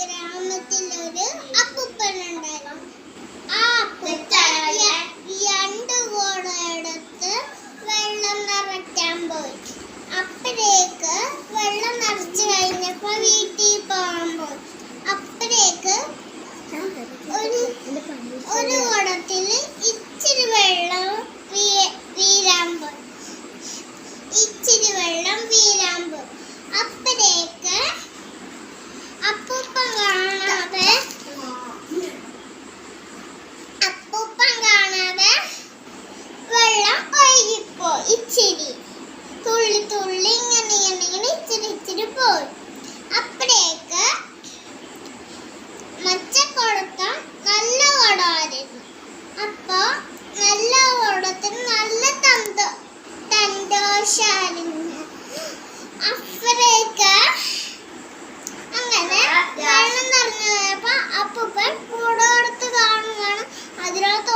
ഗ്രാമത്തിലൊരു ഒരു ആ അപ്പൂപ്പൻ ര- രണ്ട് കുടമെടുത്ത് വെള്ളം നിറയ്ക്കാൻ പോയി. അപ്പോഴേക്ക് വെള്ളം നിറച്ചു കഴിഞ്ഞപ്പോ വീട്ടിൽ പോകാൻ പോയി. അപ്പോഴേക്ക് ഒരു ഒരു കുടത്തിൽ ഇച്ചിരി വെള്ളം വീ- വീരാൻ പോയി ഇച്ചിരി വെള്ളം വീരാൻ പോയി അപ്പോഴേക്ക് അപ്പൂപ്പൻ കാണാതെ അപ്പൂപ്പൻ കാണാതെ വെള്ളം ഒഴുകിപ്പോ ഇച്ചിരി. തുള്ളി തുള്ളി ഇങ്ങനെ ഇങ്ങനെ ഇങ്ങനെ ഇച്ചിരി ഇച്ചിരി പോയി അപ്പോഴേക്ക് മച്ചക്കുടത്തം നല്ല കുടമായിരുന്നു അപ്പോ നല്ല കുടത്തിന് നല്ല തന്ത സന്തോഷായിരുന്നു അപ്പോഴേക്ക് അങ്ങനെ വെള്ളം നിറഞ്ഞു പോയപ്പോ അപ്പൂപ്പൻ കൂടെ കൊടുത്ത് കാണുകയാണ്. അതിനകത്ത്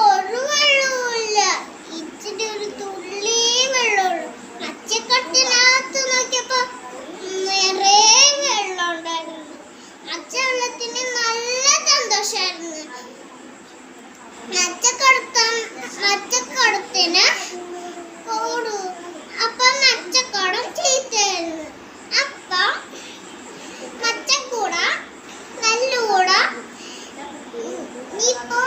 കൊടുക്കും മച്ചക്കടത്തിന് കൂടും അപ്പൊ മച്ചക്കടം ചീത്തയായിരുന്നു അപ്പൊ മച്ചക്കൂട നെല്ലുകൂട ഇപ്പൊ